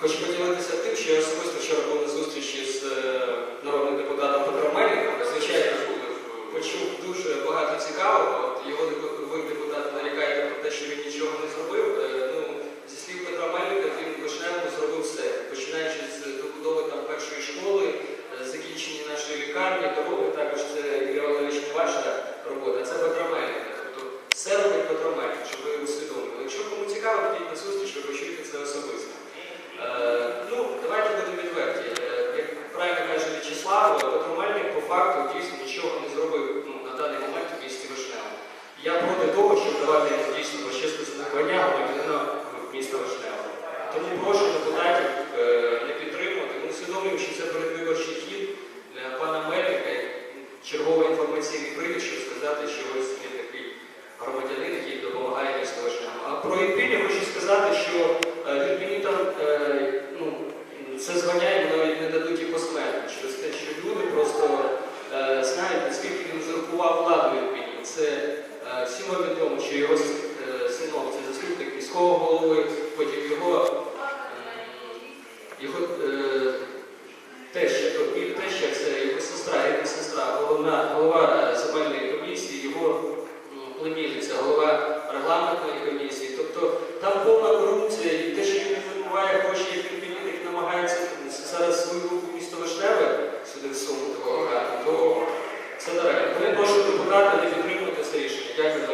Хочу поділитися тим, що я особисто вчора був на зустрічі з е, народним депутатом Петром Мельником. Звичайно, почув дуже багато цікавого. От Його депутат нарікає про те, що він нічого не зробив. Е, ну, Зі слів Петра Мельника, він починає зробив все, починаючи з добудови там, першої школи, е, закінчення нашої лікарні, дороги, також це Юрій Олегович ваша робота, це Петро Мельника. Тобто все робить Петро Мельник, щоб ви Я проти того, щоб давати дійсно фашистське спілкування громадянина міста Вишнева. Тому прошу депутатів е, не підтримувати. Ми усвідомлюємо, що це передвиборчий хід для пана Мельника, черговий інформаційний привід, щоб сказати, що ось є такий громадянин. Всі відомо, що його е, сином це заступник міського голови, потім його е, його теща, теща це його сестра, його сестра, головна голова е, земельної комісії, його племінниця, голова регламентної комісії. Тобто там повна корупція і те, що він вимиває гроші, як він їх намагається зараз свою руку місто Вишневе сюди в суму такого гарну, то це нереально. Вони прошу депутати не підтримувати це рішення. Дякую.